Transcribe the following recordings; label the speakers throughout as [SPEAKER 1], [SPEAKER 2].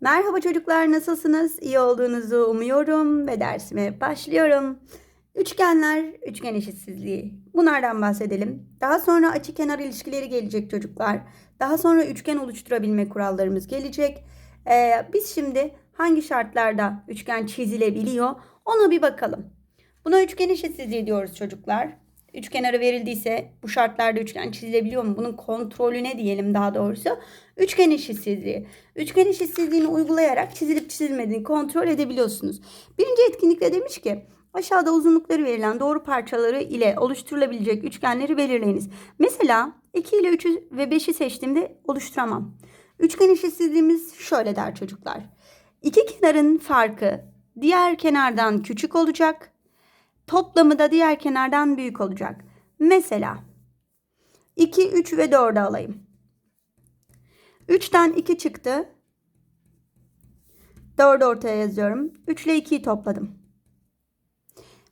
[SPEAKER 1] Merhaba çocuklar nasılsınız? İyi olduğunuzu umuyorum ve dersime başlıyorum. Üçgenler, üçgen eşitsizliği. Bunlardan bahsedelim. Daha sonra açı kenar ilişkileri gelecek çocuklar. Daha sonra üçgen oluşturabilme kurallarımız gelecek. Ee, biz şimdi hangi şartlarda üçgen çizilebiliyor ona bir bakalım. Buna üçgen eşitsizliği diyoruz çocuklar. Üç kenarı verildiyse bu şartlarda üçgen çizilebiliyor mu? Bunun kontrolüne diyelim daha doğrusu. Üçgen eşitsizliği. Üçgen eşitsizliğini uygulayarak çizilip çizilmediğini kontrol edebiliyorsunuz. Birinci etkinlikte demiş ki aşağıda uzunlukları verilen doğru parçaları ile oluşturulabilecek üçgenleri belirleyiniz. Mesela 2 ile 3'ü ve 5'i seçtiğimde oluşturamam. Üçgen eşitsizliğimiz şöyle der çocuklar. İki kenarın farkı diğer kenardan küçük olacak. Toplamı da diğer kenardan büyük olacak. Mesela 2, 3 ve 4'ü alayım. 3'ten 2 çıktı. 4 ortaya yazıyorum. 3 ile 2'yi topladım.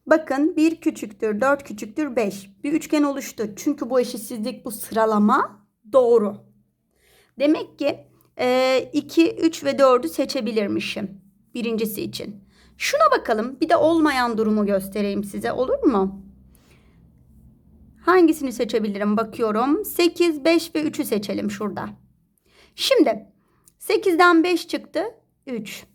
[SPEAKER 1] Bakın 1 küçüktür, 4 küçüktür, 5. Bir üçgen oluştu. Çünkü bu eşitsizlik, bu sıralama doğru. Demek ki 2, 3 ve 4'ü seçebilirmişim. Birincisi için. Şuna bakalım. Bir de olmayan durumu göstereyim size. Olur mu? Hangisini seçebilirim? Bakıyorum. 8, 5 ve 3'ü seçelim şurada. Şimdi 8'den 5 çıktı. 3.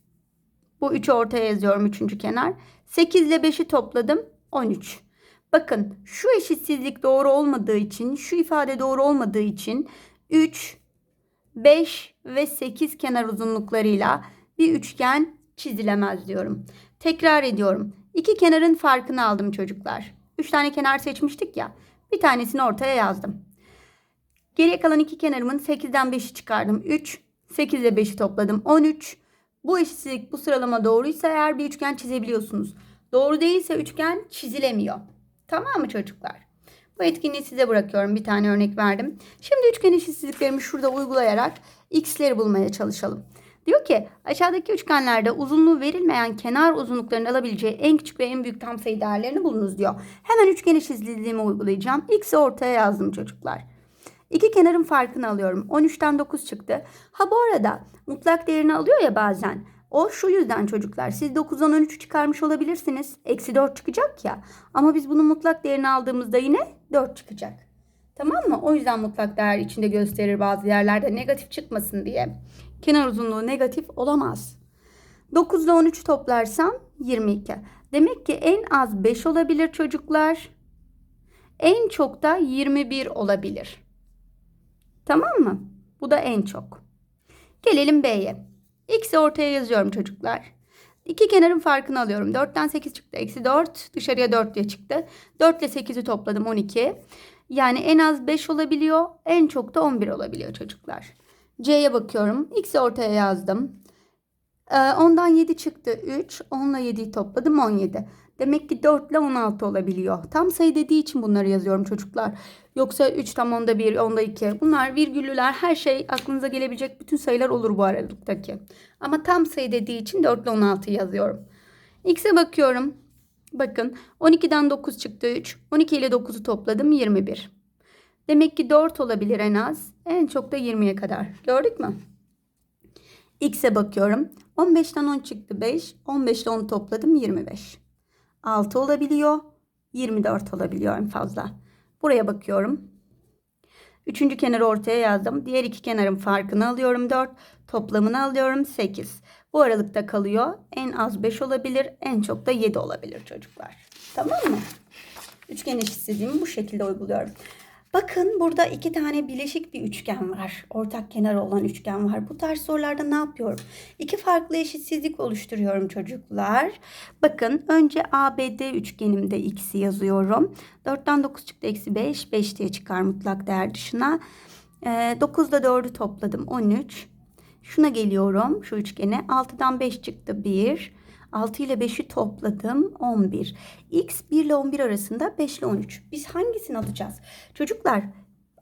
[SPEAKER 1] Bu 3'ü ortaya yazıyorum. Üçüncü kenar. 8 ile 5'i topladım. 13. Bakın şu eşitsizlik doğru olmadığı için, şu ifade doğru olmadığı için 3, 5 ve 8 kenar uzunluklarıyla bir üçgen çizilemez diyorum. Tekrar ediyorum. İki kenarın farkını aldım çocuklar. Üç tane kenar seçmiştik ya. Bir tanesini ortaya yazdım. Geriye kalan iki kenarımın 8'den 5'i çıkardım. 3. 8 ile 5'i topladım. 13. Bu eşitsizlik bu sıralama doğruysa eğer bir üçgen çizebiliyorsunuz. Doğru değilse üçgen çizilemiyor. Tamam mı çocuklar? Bu etkinliği size bırakıyorum. Bir tane örnek verdim. Şimdi üçgen eşitsizliklerimi şurada uygulayarak x'leri bulmaya çalışalım. Diyor ki aşağıdaki üçgenlerde uzunluğu verilmeyen kenar uzunluklarının alabileceği en küçük ve en büyük tam sayı değerlerini bulunuz diyor. Hemen üçgen eşitsizliğimi uygulayacağım. X'i ortaya yazdım çocuklar. İki kenarın farkını alıyorum. 13'ten 9 çıktı. Ha bu arada mutlak değerini alıyor ya bazen. O şu yüzden çocuklar. Siz 9'dan 13'ü çıkarmış olabilirsiniz. Eksi 4 çıkacak ya. Ama biz bunun mutlak değerini aldığımızda yine 4 çıkacak. Tamam mı? O yüzden mutlak değer içinde gösterir bazı yerlerde negatif çıkmasın diye. Kenar uzunluğu negatif olamaz. 9 ile 13 toplarsam 22. Demek ki en az 5 olabilir çocuklar. En çok da 21 olabilir. Tamam mı? Bu da en çok. Gelelim B'ye. X'i ortaya yazıyorum çocuklar. İki kenarın farkını alıyorum. 4'ten 8 çıktı. Eksi 4. Dışarıya 4 diye çıktı. 4 ile 8'i topladım 12. Yani en az 5 olabiliyor. En çok da 11 olabiliyor çocuklar. C'ye bakıyorum. X'i ortaya yazdım. Ee, ondan 7 çıktı 3. 10 ile 7'yi topladım 17. Demek ki 4 ile 16 olabiliyor. Tam sayı dediği için bunları yazıyorum çocuklar. Yoksa 3 tam onda 1, onda 2. Bunlar virgüllüler her şey aklınıza gelebilecek bütün sayılar olur bu aralıktaki. Ama tam sayı dediği için 4 ile 16 yazıyorum. X'e bakıyorum. Bakın 12'den 9 çıktı 3. 12 ile 9'u topladım 21. Demek ki 4 olabilir en az. En çok da 20'ye kadar. Gördük mü? X'e bakıyorum. 15'ten 10 çıktı 5. 15 ile 10 topladım 25. 6 olabiliyor. 24 olabiliyor en fazla. Buraya bakıyorum. Üçüncü kenarı ortaya yazdım. Diğer iki kenarın farkını alıyorum 4. Toplamını alıyorum 8. Bu aralıkta kalıyor. En az 5 olabilir. En çok da 7 olabilir çocuklar. Tamam mı? Üçgen eşitsizliğimi bu şekilde uyguluyorum. Bakın burada iki tane bileşik bir üçgen var. Ortak kenarı olan üçgen var. Bu tarz sorularda ne yapıyorum? İki farklı eşitsizlik oluşturuyorum çocuklar. Bakın önce ABD üçgenimde x'i yazıyorum. 4'ten 9 çıktı eksi 5. 5 diye çıkar mutlak değer dışına. Ee, 9 ile 4'ü topladım 13. Şuna geliyorum şu üçgene. 6'dan 5 çıktı 1. 6 ile 5'i topladım 11. X 1 ile 11 arasında 5 ile 13. Biz hangisini alacağız? Çocuklar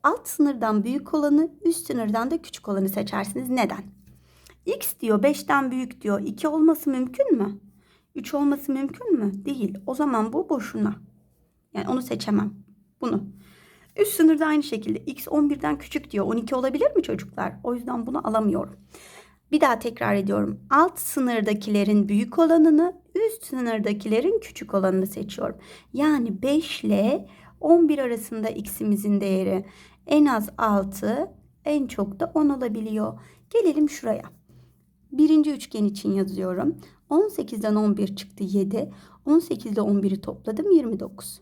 [SPEAKER 1] alt sınırdan büyük olanı üst sınırdan da küçük olanı seçersiniz. Neden? X diyor 5'ten büyük diyor. 2 olması mümkün mü? 3 olması mümkün mü? Değil. O zaman bu boşuna. Yani onu seçemem. Bunu. Üst sınırda aynı şekilde x 11'den küçük diyor. 12 olabilir mi çocuklar? O yüzden bunu alamıyorum. Bir daha tekrar ediyorum. Alt sınırdakilerin büyük olanını, üst sınırdakilerin küçük olanını seçiyorum. Yani 5 ile 11 arasında x'imizin değeri en az 6, en çok da 10 olabiliyor. Gelelim şuraya. Birinci üçgen için yazıyorum. 18'den 11 çıktı 7. 18 ile 11'i topladım 29.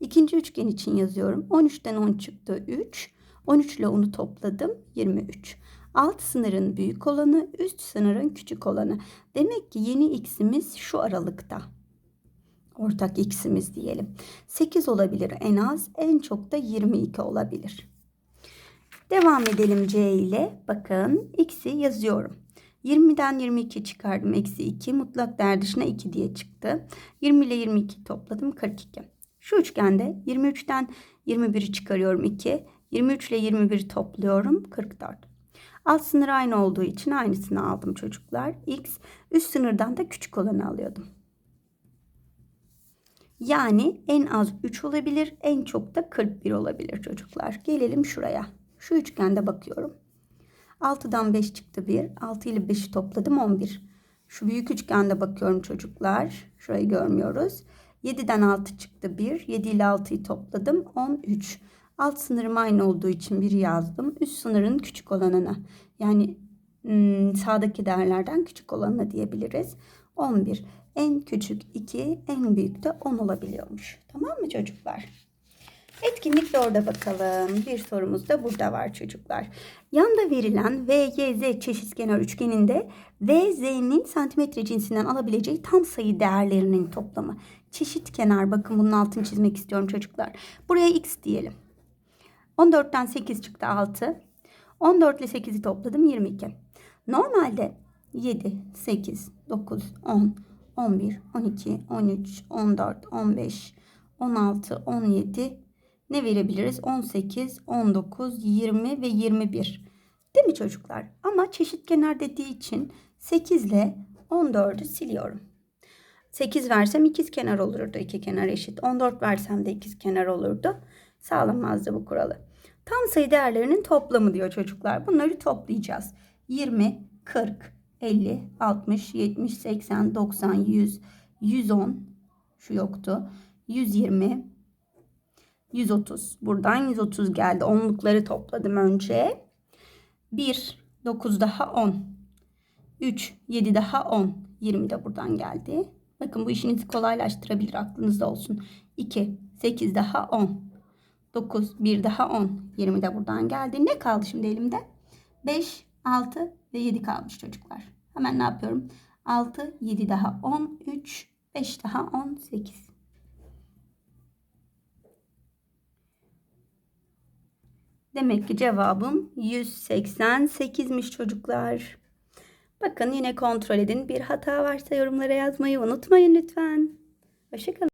[SPEAKER 1] İkinci üçgen için yazıyorum. 13'ten 10 çıktı 3. 13 ile 10'u topladım 23. Alt sınırın büyük olanı, üst sınırın küçük olanı. Demek ki yeni x'imiz şu aralıkta. Ortak x'imiz diyelim. 8 olabilir en az, en çok da 22 olabilir. Devam edelim c ile. Bakın x'i yazıyorum. 20'den 22 çıkardım. Eksi 2. Mutlak değer dışına 2 diye çıktı. 20 ile 22 topladım. 42. Şu üçgende 23'ten 21'i çıkarıyorum 2. 23 ile 21'i topluyorum. 44. Alt sınır aynı olduğu için aynısını aldım çocuklar. X üst sınırdan da küçük olanı alıyordum. Yani en az 3 olabilir, en çok da 41 olabilir çocuklar. Gelelim şuraya. Şu üçgende bakıyorum. 6'dan 5 çıktı 1. 6 ile 5'i topladım 11. Şu büyük üçgende bakıyorum çocuklar. Şurayı görmüyoruz. 7'den 6 çıktı 1. 7 ile 6'yı topladım 13. Alt sınırım aynı olduğu için 1 yazdım. Üst sınırın küçük olanına yani sağdaki değerlerden küçük olanına diyebiliriz. 11. En küçük 2, en büyük de 10 olabiliyormuş. Tamam mı çocuklar? Etkinlik de orada bakalım. Bir sorumuz da burada var çocuklar. Yanda verilen VYZ çeşitkenar üçgeninde VZ'nin santimetre cinsinden alabileceği tam sayı değerlerinin toplamı. Çeşit kenar bakın bunun altını çizmek istiyorum çocuklar. Buraya x diyelim. 14'ten 8 çıktı 6. 14 ile 8'i topladım 22. Normalde 7, 8, 9, 10, 11, 12, 13, 14, 15, 16, 17 ne verebiliriz? 18, 19, 20 ve 21. Değil mi çocuklar? Ama çeşit kenar dediği için 8 ile 14'ü siliyorum. 8 versem ikiz kenar olurdu. iki kenar eşit. 14 versem de ikiz kenar olurdu. Sağlamazdı bu kuralı. Tam sayı değerlerinin toplamı diyor çocuklar. Bunları toplayacağız. 20, 40, 50, 60, 70, 80, 90, 100, 110 şu yoktu. 120, 130. Buradan 130 geldi. Onlukları topladım önce. 1, 9 daha 10. 3, 7 daha 10. 20 de buradan geldi. Bakın bu işinizi kolaylaştırabilir aklınızda olsun. 2, 8 daha 10. 9, 1 daha 10. 20 de buradan geldi. Ne kaldı şimdi elimde? 5, 6 ve 7 kalmış çocuklar. Hemen ne yapıyorum? 6, 7 daha 10, 3, 5 daha 10, 8. Demek ki cevabım 188'miş çocuklar. Bakın yine kontrol edin. Bir hata varsa yorumlara yazmayı unutmayın lütfen. Hoşçakalın.